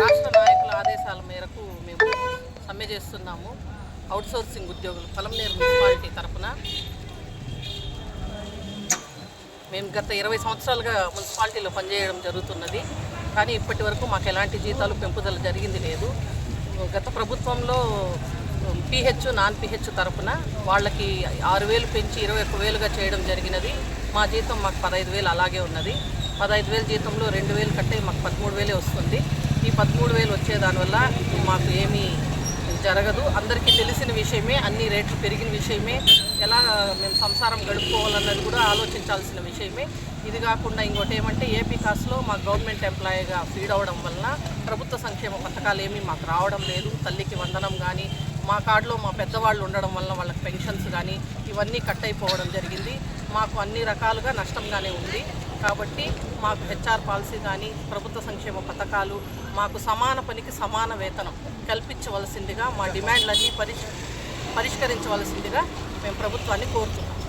రాష్ట్ర నాయకుల ఆదేశాల మేరకు మేము సమ్మె చేస్తున్నాము. అవుట్సోర్సింగ్ ఉద్యోగులు పలంనేరు మున్సిపాలిటీ తరఫున మేము గత ఇరవై సంవత్సరాలుగా మున్సిపాలిటీలో పనిచేయడం జరుగుతున్నది. కానీ ఇప్పటి వరకు మాకు ఎలాంటి జీతాలు పెంపుదల జరిగింది లేదు. గత ప్రభుత్వంలో పిహెచ్ నాన్ పిహెచ్ తరఫున వాళ్ళకి ఆరు వేలు పెంచి ఇరవై ఒక్క వేలుగా చేయడం జరిగినది. మా జీతం మాకు పదహైదు వేలు అలాగే ఉన్నది. పదహైదు వేలు జీతంలో రెండు వేలు కట్టే పదమూడు వేలే వస్తుంది. ఈ పదమూడు వేలు వచ్చేదానివల్ల మాకు ఏమీ జరగదు. అందరికీ తెలిసిన విషయమే అన్ని రేట్లు పెరిగిన విషయమే ఎలా మేము సంసారం గడుపుకోవాలన్నది కూడా ఆలోచించాల్సిన విషయమే. ఇది కాకుండా ఇంకోటి ఏమంటే ఏపీ కాస్లో మా గవర్నమెంట్ ఎంప్లాయీగా ఫీడ్ అవ్వడం వలన ప్రభుత్వ సంక్షేమ పథకాలు ఏమీ మాకు రావడం లేదు. తల్లికి వందనం కానీ మా కార్డులో మా పెద్దవాళ్ళు ఉండడం వల్ల వాళ్ళకి పెన్షన్స్ కానీ ఇవన్నీ కట్ అయిపోవడం జరిగింది. మాకు అన్ని రకాలుగా నష్టంగానే ఉంది. కాబట్టి మాకు హెచ్ఆర్ పాలసీ కానీ ప్రభుత్వ సంక్షేమ పథకాలు మాకు సమాన పనికి సమాన వేతనం కల్పించవలసిందిగా మా డిమాండ్లన్నీ పరిష్ పరిష్కరించవలసిందిగా మేము ప్రభుత్వాన్ని కోరుతున్నాం.